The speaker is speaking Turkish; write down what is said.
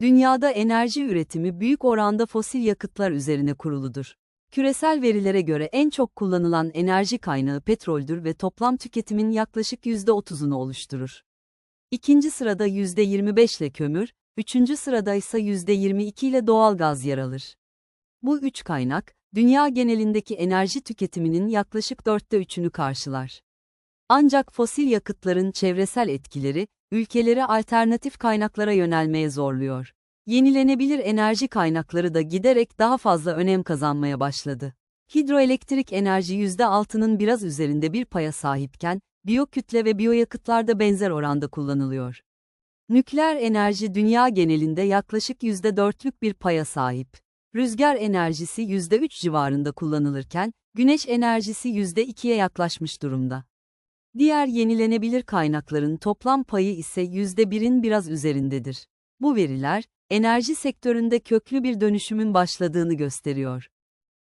Dünyada enerji üretimi büyük oranda fosil yakıtlar üzerine kuruludur. Küresel verilere göre en çok kullanılan enerji kaynağı petroldür ve toplam tüketimin yaklaşık %30'unu oluşturur. İkinci sırada %25 ile kömür, üçüncü sırada ise %22 ile doğalgaz yer alır. Bu üç kaynak, dünya genelindeki enerji tüketiminin yaklaşık dörtte üçünü karşılar. Ancak fosil yakıtların çevresel etkileri, ülkeleri alternatif kaynaklara yönelmeye zorluyor. Yenilenebilir enerji kaynakları da giderek daha fazla önem kazanmaya başladı. Hidroelektrik enerji %6'nın biraz üzerinde bir paya sahipken, biyokütle ve biyoyakıtlar da benzer oranda kullanılıyor. Nükleer enerji dünya genelinde yaklaşık %4'lük bir paya sahip. Rüzgar enerjisi %3 civarında kullanılırken, güneş enerjisi %2'ye yaklaşmış durumda. Diğer yenilenebilir kaynakların toplam payı ise %1'in biraz üzerindedir. Bu veriler, enerji sektöründe köklü bir dönüşümün başladığını gösteriyor.